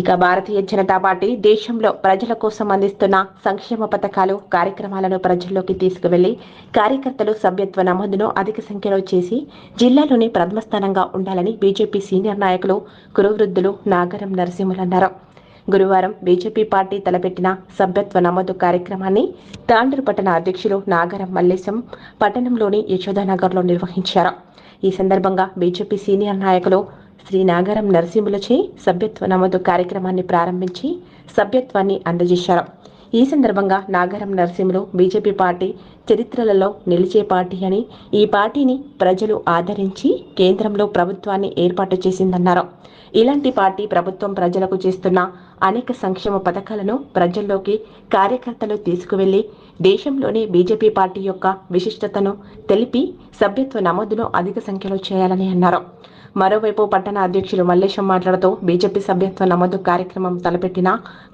ఇక భారతీయ జనతా పార్టీ దేశంలో ప్రజల కోసం అందిస్తున్న సంక్షేమ పథకాలు కార్యక్రమాలను ప్రజల్లోకి తీసుకువెళ్ళి కార్యకర్తలు సభ్యత్వ నమోదును అధిక సంఖ్యలో చేసి జిల్లాలోని ప్రథమ స్థానంగా ఉండాలని బీజేపీ సీనియర్ నాయకులు కురువృద్ధులు నాగరం నరసింహులు అన్నారు. గురువారం బీజేపీ పార్టీ తలపెట్టిన సభ్యత్వ నమోదు కార్యక్రమాన్ని తాండూరు పట్టణ అధ్యక్షులు నాగరం మల్లేశం పట్టణంలోని యశోదానగర్లో నిర్వహించారు. ఈ సందర్భంగా బీజేపీ సీనియర్ నాయకులు శ్రీ నాగరం నరసింహులచే సభ్యత్వ నమోదు కార్యక్రమాన్ని ప్రారంభించి సభ్యత్వాన్ని అందజేశారు. ఈ సందర్భంగా నాగరం నరసింహులు బీజేపీ పార్టీ చరిత్రలలో నిలిచే పార్టీ అని ఈ పార్టీని ప్రజలు ఆదరించి కేంద్రంలో ప్రభుత్వాన్ని ఏర్పాటు చేసిందన్నారు. ఇలాంటి పార్టీ ప్రభుత్వం ప్రజలకు చేస్తున్న అనేక సంక్షేమ పథకాలను ప్రజల్లోకి కార్యకర్తలు తీసుకువెళ్ళి దేశంలోని బీజేపీ పార్టీ యొక్క విశిష్టతను తెలిపి సభ్యత్వ నమోదును అధిక సంఖ్యలో చేయాలని అన్నారు. మరోవైపు పట్టణ అధ్యక్షులు మల్లేశం మాట్లాడుతూ బీజేపీ సభ్యత్వ నమోదు కార్యక్రమం తలపెట్టిన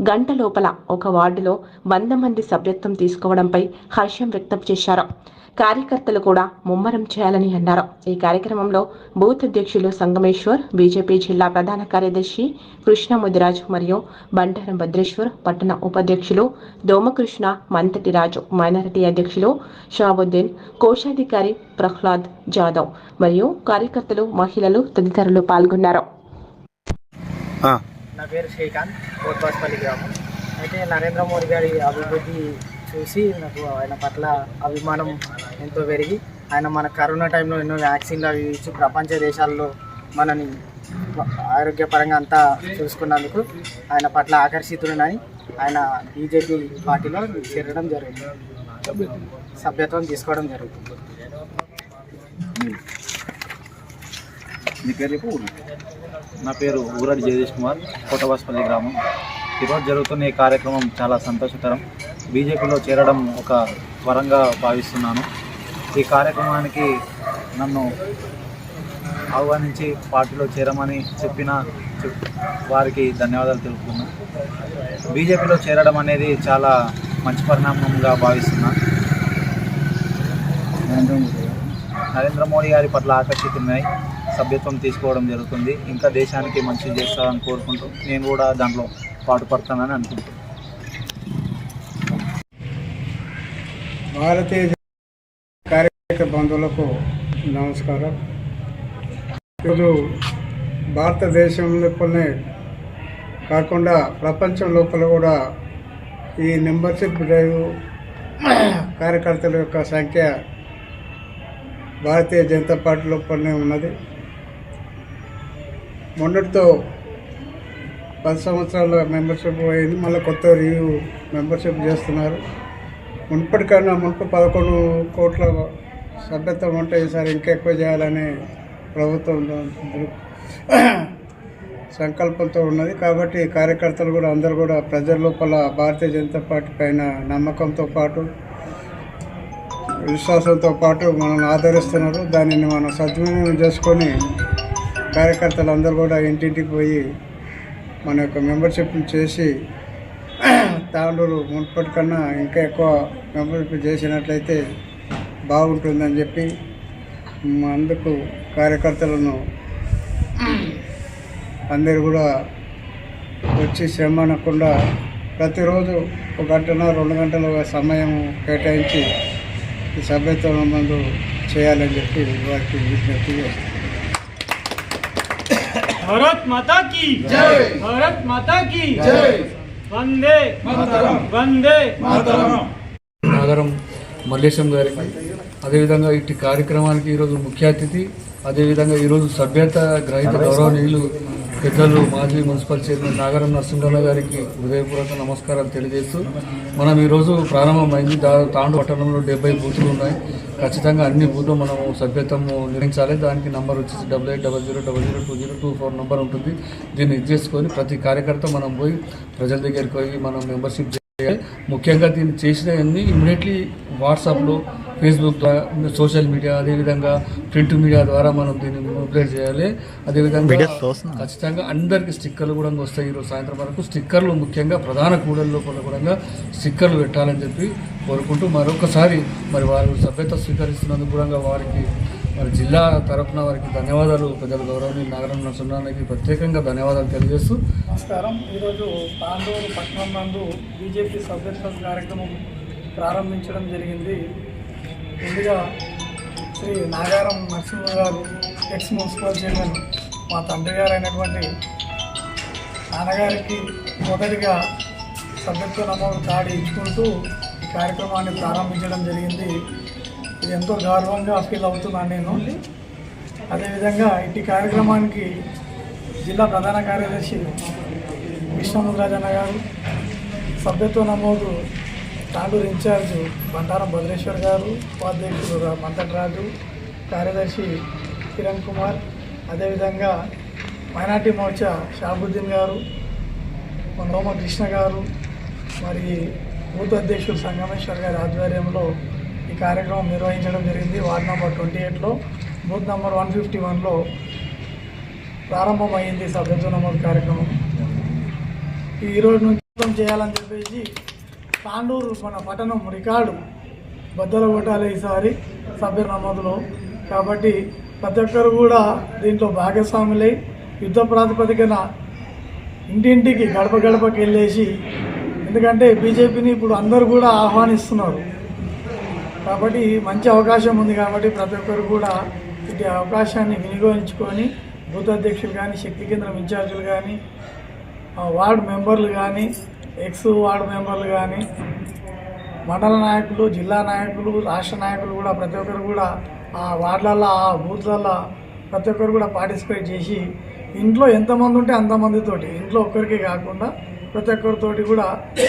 గంట లోపల ఒక వార్డులో వంద మంది సభ్యత్వం తీసుకోవడంపై హర్షం వ్యక్తం చేశారు. కార్యకర్తలు కూడా ముమ్మరం చేయాలని అన్నారు. ఈ కార్యక్రమంలో బూత్ అధ్యక్షులు సంగమేశ్వర్ బీజేపీ జిల్లా ప్రధాన కార్యదర్శి కృష్ణ ముదిరాజ్ మరియు బండారం భద్రేశ్వర్ పట్టణ ఉపాధ్యక్షులు దోమకృష్ణ మంతటి రాజు మైనారిటీ అధ్యక్షులు షాబుద్దీన్ కోశాధికారి ప్రహ్లాద్ జాదవ్ మరియు కార్యకర్తలు మహిళలు తదితరులు పాల్గొన్నారు. నా పేరు శ్రీకాంత్ కోట్వాస్పల్లి గ్రామం. అయితే నరేంద్ర మోడీ గారి అభివృద్ధి చూసి నాకు ఆయన పట్ల అభిమానం ఎంతో పెరిగి ఆయన మన కరోనా టైంలో ఎన్నో వ్యాక్సిన్లు అవి ఇచ్చి ప్రపంచ దేశాల్లో మనని ఆరోగ్యపరంగా అంతా చూసుకున్నందుకు ఆయన పట్ల ఆకర్షితుడినై ఆయన బీజేపీ పార్టీలో చేరడం జరుగుతుంది. సభ్యత్వం తీసుకోవడం జరుగుతుంది. పేరు నా పేరు ఊరాడి జగదీష్ కుమార్ కోటవాసపల్లి గ్రామం. ఈరోజు జరుగుతున్న ఈ కార్యక్రమం చాలా సంతోషకరం. బీజేపీలో చేరడం ఒక వరంగా భావిస్తున్నాను. ఈ కార్యక్రమానికి నన్ను ఆహ్వానించి పార్టీలో చేరమని చెప్పిన వారికి ధన్యవాదాలు తెలుపుతున్నాను బీజేపీలో చేరడం అనేది చాలా మంచి పరిణామంగా భావిస్తున్నాను నరేంద్ర మోడీ గారి పట్ల ఆకర్షితున్నాయి సభ్యత్వం తీసుకోవడం జరుగుతుంది. ఇంకా దేశానికి మంచి చేస్తారని కోరుకుంటూ నేను కూడా దాంట్లో పాటుపడతానని అనుకుంటున్నాను. భారతీయ కార్యకర్త బంధువులకు నమస్కారం. ఈరోజు భారతదేశం లోపలనే కాకుండా ప్రపంచం లోపల కూడా ఈ మెంబర్షిప్ డ్రైవ్ కార్యకర్తల యొక్క సంఖ్య భారతీయ జనతా పార్టీ లోపలనే ఉన్నది. మొన్నటితో పది సంవత్సరాల మెంబర్షిప్ అయింది. మళ్ళీ కొత్త రివ్యూ మెంబర్షిప్ చేస్తున్నారు. మునుపటికన్నా మునుపు పదకొండు కోట్ల సభ్యత్వం ఉంటే ఈసారి ఇంకెక్కువ చేయాలని ప్రభుత్వం సంకల్పంతో ఉన్నది. కాబట్టి కార్యకర్తలు కూడా అందరూ కూడా ప్రజల లోపల భారతీయ జనతా పార్టీ పైన నమ్మకంతో పాటు విశ్వాసంతో పాటు మనల్ని ఆదరిస్తున్నారు. దానిని మనం సద్వినియోగం చేసుకొని కార్యకర్తలు అందరూ కూడా ఇంటింటికి పోయి మన యొక్క మెంబర్షిప్ని చేసి తాండూరు మున్పటి కన్నా ఇంకా ఎక్కువ మెంబర్షిప్ చేసినట్లయితే బాగుంటుందని చెప్పి అందుకు కార్యకర్తలను అందరు కూడా వచ్చి శ్రమ అనకుండా ప్రతిరోజు ఒక గంటన రెండు గంటల సమయం కేటాయించి ఈ సభ్యత్వం మందు చేయాలని చెప్పి వారికి విజ్ఞప్తి చేస్తాను भारत माता की जय भारत माता की जय वंदे वंदे నగరం మల్లేశం గారికి అదేవిధంగా ఇట్టి కార్యక్రమానికి ఈరోజు ముఖ్య అతిథి అదేవిధంగా ఈరోజు సభ్యత గ్రహీత గౌరవనీయులు పెద్దలు మాజీ మున్సిపల్ చైర్మన్ నాగరం నరసింహరావు గారికి హృదయపూర్వక నమస్కారాలు తెలియజేస్తూ మనం ఈరోజు ప్రారంభమైంది. దా తాండు పట్టణంలో డెబ్బై బూతులు ఉన్నాయి. ఖచ్చితంగా అన్ని బూత్లు మనము సభ్యత్వం నిర్ణయించాలి. దానికి నంబర్ వచ్చేసి double eight double zero double zero two zero two four number ఉంటుంది. దీన్ని ఇది చేసుకొని ప్రతి కార్యకర్త మనం పోయి ప్రజల దగ్గరికి పోయి మనం మెంబర్షిప్ చేయాలి. ముఖ్యంగా దీన్ని చేసినవన్నీ ఇమ్మీడియట్లీ వాట్సాప్లో ఫేస్బుక్ ద్వారా సోషల్ మీడియా అదేవిధంగా ప్రింట్ మీడియా ద్వారా మనం దీన్ని మొబిలైజ్ చేయాలి. అదేవిధంగా ఖచ్చితంగా అందరికీ స్టిక్కర్లు కూడా వస్తాయి. ఈరోజు సాయంత్రం వరకు స్టిక్కర్లు ముఖ్యంగా ప్రధాన కూడల లోపల కూడా స్టిక్కర్లు పెట్టాలని చెప్పి కోరుకుంటూ మరొకసారి మరి వారు సభ్యత స్వీకరిస్తున్నందుకు కూడా వారికి మరి జిల్లా తరఫున వారికి ధన్యవాదాలు. పెద్దలు గౌరవనీయులు నాగరం నరసింహానికి ప్రత్యేకంగా ధన్యవాదాలు తెలియజేస్తూ నమస్కారం. ఈరోజు తాండూరు పట్టణం నందు బీజేపీ సభ్యత్వ కార్యక్రమం ప్రారంభించడం జరిగింది. ముందుగా శ్రీ నాగారం నరసింహ గారు ఎక్స్ మున్సిపల్ చైర్మన్ మా తండ్రి గారు అయినటువంటి నాన్నగారికి మొదటిగా సభ్యత్వ నమోదు కార్డు ఇచ్చుకుంటూ ఈ కార్యక్రమాన్ని ప్రారంభించడం జరిగింది. ఇది ఎంతో గౌరవంగా ఫీల్ అవుతున్నాను నేను. అదేవిధంగా ఇట్టి కార్యక్రమానికి జిల్లా ప్రధాన కార్యదర్శి కృష్ణముద్రాజన్న గారు సభ్యత్వ నమోదు తాండూరు ఇన్ఛార్జ్ బంటారం భద్రేశ్వర్ గారు ఉపాధ్యక్షుడు రా- రాజు కార్యదర్శి కిరణ్ కుమార్ అదేవిధంగా మైనార్టీ మోర్చా షాబుద్దీన్ గారు రోమ కృష్ణ గారు మరి బూత్ అధ్యక్షుడు సంగమేశ్వర్ గారి ఆధ్వర్యంలో ఈ కార్యక్రమం నిర్వహించడం జరిగింది. వార్డ్ నెంబర్ ట్వంటీ ఎయిట్లో బూత్ నెంబర్ వన్ ఫిఫ్టీ వన్లో ప్రారంభమైంది సభ్యత్వ నమోదు కార్యక్రమం. ఈరోజు నుంచి చేయాలని చెప్పేసి తాండూరు మన పట్టణం రికార్డు. బద్దలు కొట్టాలి ఈసారి సభ్య నమోదులో. కాబట్టి ప్రతి ఒక్కరు కూడా దీంట్లో భాగస్వాములై యుద్ధ ప్రాతిపదికన ఇంటింటికి గడప గడపకి వెళ్ళేసి ఎందుకంటే బీజేపీని ఇప్పుడు అందరూ కూడా ఆహ్వానిస్తున్నారు. కాబట్టి మంచి అవకాశం ఉంది కాబట్టి ప్రతి ఒక్కరు కూడా ఇటు అవకాశాన్ని వినియోగించుకొని బూత్ అధ్యక్షులు కానీ శక్తి కేంద్రం ఇన్ఛార్జీలు కానీ వార్డు మెంబర్లు కానీ ఎక్స్ వార్డు మెంబర్లు కానీ మండల నాయకులు జిల్లా నాయకులు రాష్ట్ర నాయకులు కూడా ప్రతి ఒక్కరు కూడా ఆ వార్డులలో ఆ బూత్లలో ప్రతి ఒక్కరు కూడా పార్టిసిపేట్ చేసి ఇంట్లో ఎంతమంది ఉంటే అంతమందితోటి ఇంట్లో ఒక్కరికి కాకుండా ప్రతి ఒక్కరితోటి కూడా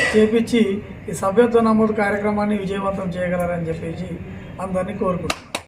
చేపించి ఈ సభ్యత్వ నమోదు కార్యక్రమాన్ని విజయవంతం చేయగలరని చెప్పేసి అందరినీ కోరుకుంటున్నాను